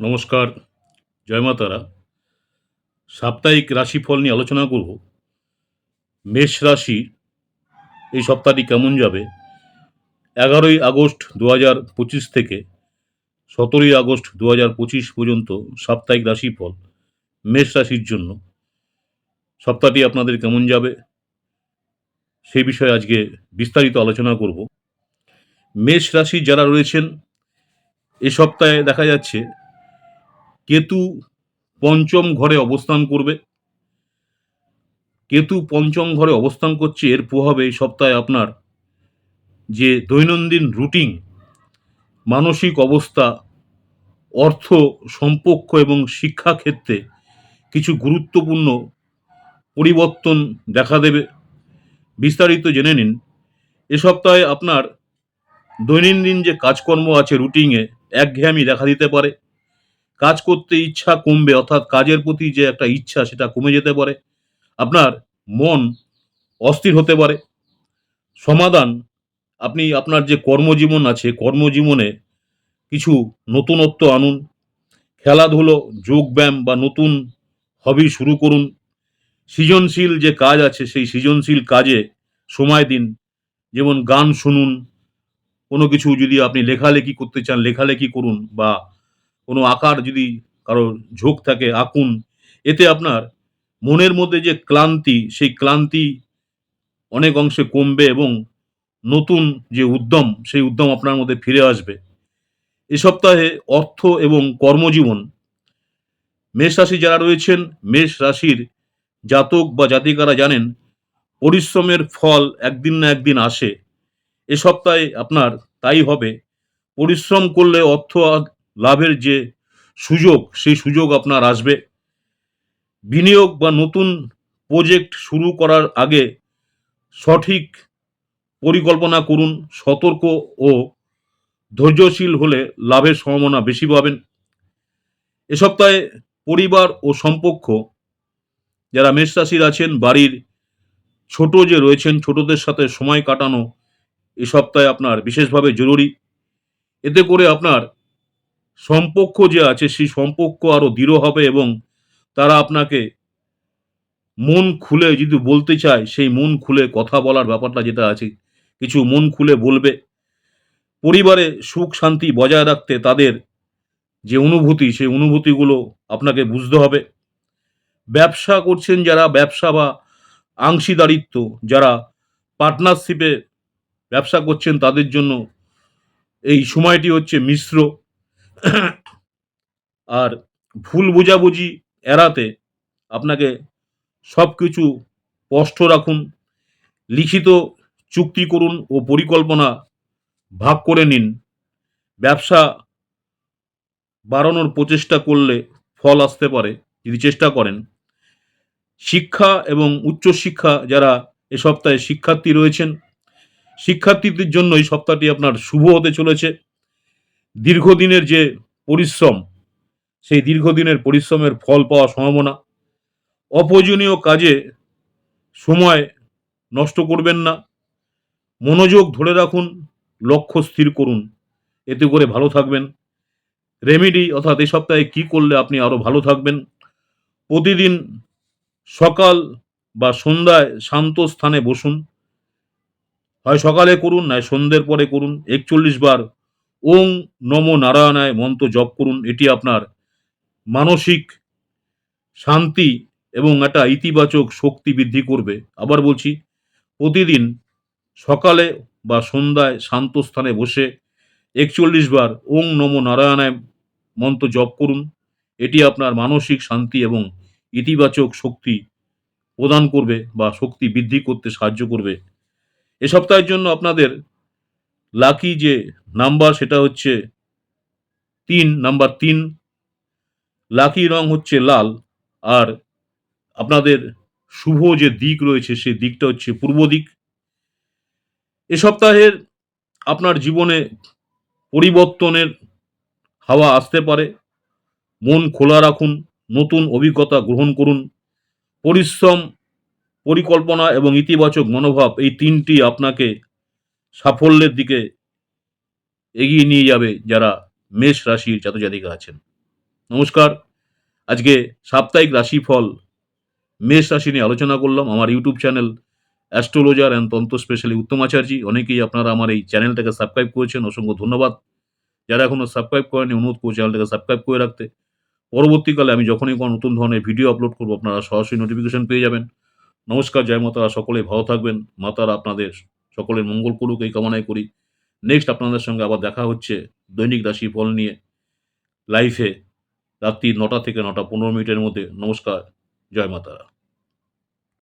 নমস্কার, জয় মা তারা। সাপ্তাহিক রাশিফল নিয়ে আলোচনা করব। মেষ রাশি এই সপ্তাহটি কেমন যাবে? এগারোই আগস্ট দু হাজার পঁচিশ থেকে সতেরোই আগস্ট দু হাজার পঁচিশ পর্যন্ত সাপ্তাহিক রাশিফল মেষ রাশির জন্য। সপ্তাহটি আপনাদের কেমন যাবে? সেই বিষয়ে আজকে বিস্তারিত আলোচনা করব। মেষ রাশি যারা রয়েছেন, এ সপ্তাহে দেখা যাচ্ছে কেতু পঞ্চম ঘরে অবস্থান করবে। কেতু পঞ্চম ঘরে অবস্থান করছে, এর প্রভাবে এই সপ্তাহে আপনার যে দৈনন্দিন রুটিন মানসিক অবস্থা, অর্থ সম্পর্ক এবং শিক্ষা ক্ষেত্রে কিছু গুরুত্বপূর্ণ পরিবর্তন দেখা দেবে। বিস্তারিত জেনে নিন। এ সপ্তাহে আপনার দৈনন্দিন যে কাজকর্ম আছে রুটিনে একঘেয়েমি দেখা দিতে পারে। কাজ করতে ইচ্ছা কমবে, অর্থাৎ কাজের প্রতি যে একটা ইচ্ছা সেটা কমে যেতে পারে, আপনার মন অস্থির হতে পারে। সমাধান, আপনি আপনার যে কর্মজীবন আছে, কর্মজীবনে কিছু নতুনত্ব আনুন, খেলাধুলো যোগব্যায়াম বা নতুন হবি শুরু করুন। সৃজনশীল যে কাজ আছে, সেই সৃজনশীল কাজে সময় দিন। যেমন গান শুনুন, কোনো কিছু যদি আপনি লেখালেখি করতে চান, লেখালেখি করুন বা কোনো আকার যদি কারোর ঝোঁক থাকে, আঁকুন, এতে আপনার মনের মধ্যে যে ক্লান্তি, সেই ক্লান্তি অনেক অংশে কমবে এবং নতুন যে উদ্যম, সেই উদ্যম আপনার মধ্যে ফিরে আসবে। এ সপ্তাহে অর্থ এবং কর্মজীবন। মেষ রাশি যারা রয়েছেন, মেষ রাশির জাতক বা জাতিকারা জানেন, পরিশ্রমের ফল একদিন না একদিন আসে। এ সপ্তাহে আপনার তাই হবে। পরিশ্রম করলে অর্থ লাভের যে সুযোগ, সেই সুযোগ আপনার আসবে। বিনিয়োগ বা নতুন প্রজেক্ট শুরু করার আগে সঠিক পরিকল্পনা করুন, সতর্ক ও ধৈর্যশীল হলে লাভের সম্ভাবনা বেশি পাবেন। এ সপ্তাহে পরিবার ও সম্পর্ক, যারা মেষ রাশির আছেন, বাড়ির ছোট যে রয়েছেন, ছোটদের সাথে সময় কাটানো এ সপ্তাহে আপনার বিশেষভাবে জরুরি। এতে করে আপনার সম্পর্ক যে আছে, সেই সম্পর্ক আরও দৃঢ় হবে এবং তারা আপনাকে মন খুলে যদি বলতে চায়, সেই মন খুলে কথা বলার ব্যাপারটা যেটা আছে, কিছু মন খুলে বলবে। পরিবারে সুখ শান্তি বজায় রাখতে তাদের যে অনুভূতি, সেই অনুভূতিগুলো আপনাকে বুঝতে হবে। ব্যবসা করছেন যারা, ব্যবসা বা আংশীদারিত্ব যারা পার্টনারশিপে ব্যবসা করছেন, তাদের জন্য এই সময়টি হচ্ছে মিশ্র। আর ভুল বোঝাবুঝি এড়াতে আপনাকে সব কিছু স্পষ্ট রাখুন, লিখিত চুক্তি করুন ও পরিকল্পনা ভাগ করে নিন। ব্যবসা বাড়ানোর প্রচেষ্টা করলে ফল আসতে পারে, যদি চেষ্টা করেন। শিক্ষা এবং উচ্চশিক্ষা, যারা এ সপ্তাহে শিক্ষার্থী রয়েছেন, শিক্ষার্থীদের জন্য এই সপ্তাহটি আপনার শুভ হতে চলেছে। দীর্ঘদিনের যে পরিশ্রম, সেই দীর্ঘদিনের পরিশ্রমের ফল পাওয়ার সম্ভাবনা অপ্রয়োজনীয় কাজে সময় নষ্ট করবেন না। মনোযোগ ধরে রাখুন, লক্ষ্য স্থির করুন। এতে করে ভালো থাকবেন। রেমেডি অর্থাৎ এই সপ্তাহে কী করলে আপনি আরও ভালো থাকবেন? প্রতিদিন সকাল বা সন্ধ্যায় শান্ত স্থানে বসুন। হয় সকালে করুন, নয় সন্ধ্যের পরে করুন। একচল্লিশ বার ওং নম নারায়ণায় মন্ত্র জপ করুন। এটি আপনার মানসিক শান্তি এবং একটা ইতিবাচক শক্তি বৃদ্ধি করবে। আবার বলছি, প্রতিদিন সকালে বা সন্ধ্যায় শান্ত স্থানে বসে একচল্লিশ বার ওং নম নারায়ণায় মন্ত্র জপ করুন। এটি আপনার মানসিক শান্তি এবং ইতিবাচক শক্তি প্রদান করবে বা শক্তি বৃদ্ধি করতে সাহায্য করবে। এ সপ্তাহের জন্য আপনাদের লাকি যে নাম্বার সেটা হচ্ছে তিন নাম্বার তিন। লাকি রং হচ্ছে লাল আর আপনাদের শুভ যে দিক রয়েছে সেই দিকটা হচ্ছে পূর্ব দিক। এ সপ্তাহের আপনার জীবনে পরিবর্তনের হাওয়া আসতে পারে। মন খোলা রাখুন, নতুন অভিজ্ঞতা গ্রহণ করুন। পরিশ্রম, পরিকল্পনা এবং ইতিবাচক মনোভাব এই তিনটি আপনাকে সাফল্যের দিকে এগিয়ে নিয়ে যাবে যারা মেষ রাশির জাতজাতিকা আছেন। নমস্কার। আজকে সাপ্তাহিক রাশিফল মেষ রাশি নিয়ে আলোচনা করলাম। আমার YouTube channel astrologer and tantra specially Uttam Acharya. অনেকেই আপনারা আমার এই চ্যানেলটাকে সাবস্ক্রাইব করেছেন। অসংখ্য ধন্যবাদ। যারা এখনও সাবস্ক্রাইব করেনি অনুরোধ করছি চ্যানেলটাকে সাবস্ক্রাইব করে রাখতে। পরবর্তীকালে আমি যখনই কোনো নতুন ধরনের ভিডিও আপলোড করব, আপনারা সরাসরি নোটিফিকেশন পেয়ে যাবেন। নমস্কার, জয় মাতারা। সকলে ভালো থাকবেন। মাতারা আপনাদের সকলের মঙ্গল করুক, এই কামনাই করি। নেক্সট আপনাদের সঙ্গে আবার দেখা হচ্ছে দৈনিক রাশি ফল নিয়ে লাইফে রাত্রি নটা থেকে নটা পনেরো মিনিটের মধ্যে। নমস্কার, জয় মাতারা।